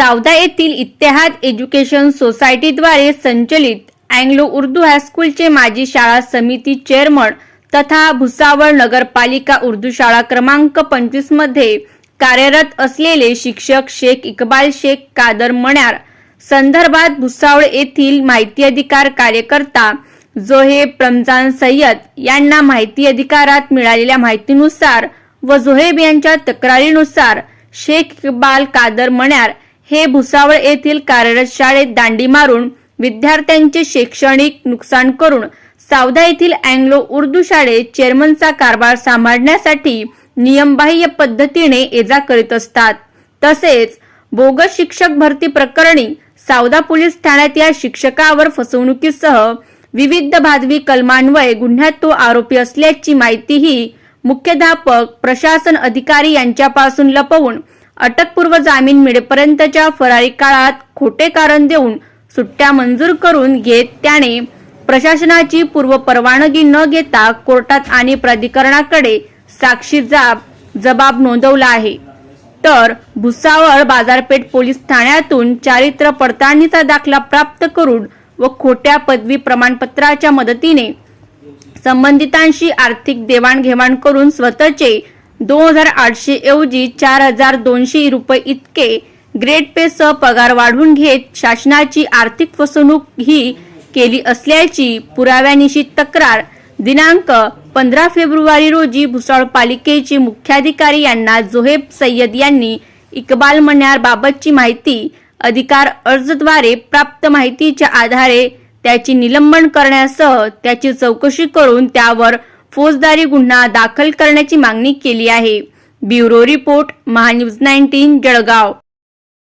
सावदा येथील इत्तेहाद एज्युकेशन सोसायटीद्वारे संचलित अँग्लो उर्दू हायस्कूलचे माजी शाळा समिती चेअरमन तथा भुसावळ नगरपालिका उर्दू शाळा क्रमांक पंचवीसमध्ये कार्यरत असलेले शिक्षक शेख इकबाल शेख कादर मण्यार संदर्भात भुसावळ येथील माहिती अधिकार कार्यकर्ता जोहेब रमजान सय्यद यांना माहिती अधिकारात मिळालेल्या माहितीनुसार व जोहेब यांच्या तक्रारीनुसार शेख इकबाल कादर मण्यार हे भुसावळ येथील कार्यरत शाळेत दांडी मारून विद्यार्थ्यांचे शैक्षणिक नुकसान करून सावदा येथील अँग्लो उर्दू शाळेत चेअरमनचा कारभार सांभाळण्यासाठी नियमबाह्य पद्धतीने एजा करीत असतात. तसेच बोगस शिक्षक भरती प्रकरणी सावदा पोलीस ठाण्यात या शिक्षकावर फसवणुकीसह विविध भादवी कलमान्वये गुन्ह्यात तो आरोपी असल्याची माहितीही मुख्याध्यापक प्रशासन अधिकारी यांच्यापासून लपवून अटकपूर्व जामीन मिळेपर्यंतच्या फरारी काळात खोटे कारण देऊन सुट्ट्या मंजूर करून घेत त्याने प्रशासनाची पूर्व परवानगी न घेता कोर्टात आणि प्राधिकरणाकडे साक्षी जाब जबाब नोंदवला आहे. तर भुसावळ बाजारपेठ पोलीस ठाण्यातून चारित्र्य पडताळणीचा दाखला प्राप्त करून व खोट्या पदवी प्रमाणपत्राच्या मदतीने संबंधितांशी आर्थिक देवाणघेवाण करून स्वतःचे दोन हजार आठशे ऐवजी चार हजार दोनशे रुपये इतके ग्रेड पे सह पगार वाढवून घेत शासनाची आर्थिक फसवणूक ही केली असल्याची पुराव्यानिशी तक्रार दिनांक पंधरा फेब्रुवारी रोजी भुसावळ पालिकेचे मुख्याधिकारी यांना जोहेब सय्यद यांनी इक्बाल मण्यारबाबतची माहिती अधिकार अर्जद्वारे प्राप्त माहितीच्या आधारे त्याची निलंबन करण्यासह त्याची चौकशी करून त्यावर फौजदारी गुन्हा दाखल करण्याची मागणी केली आहे. Bureau report Mahanews nineteen Jalgaon.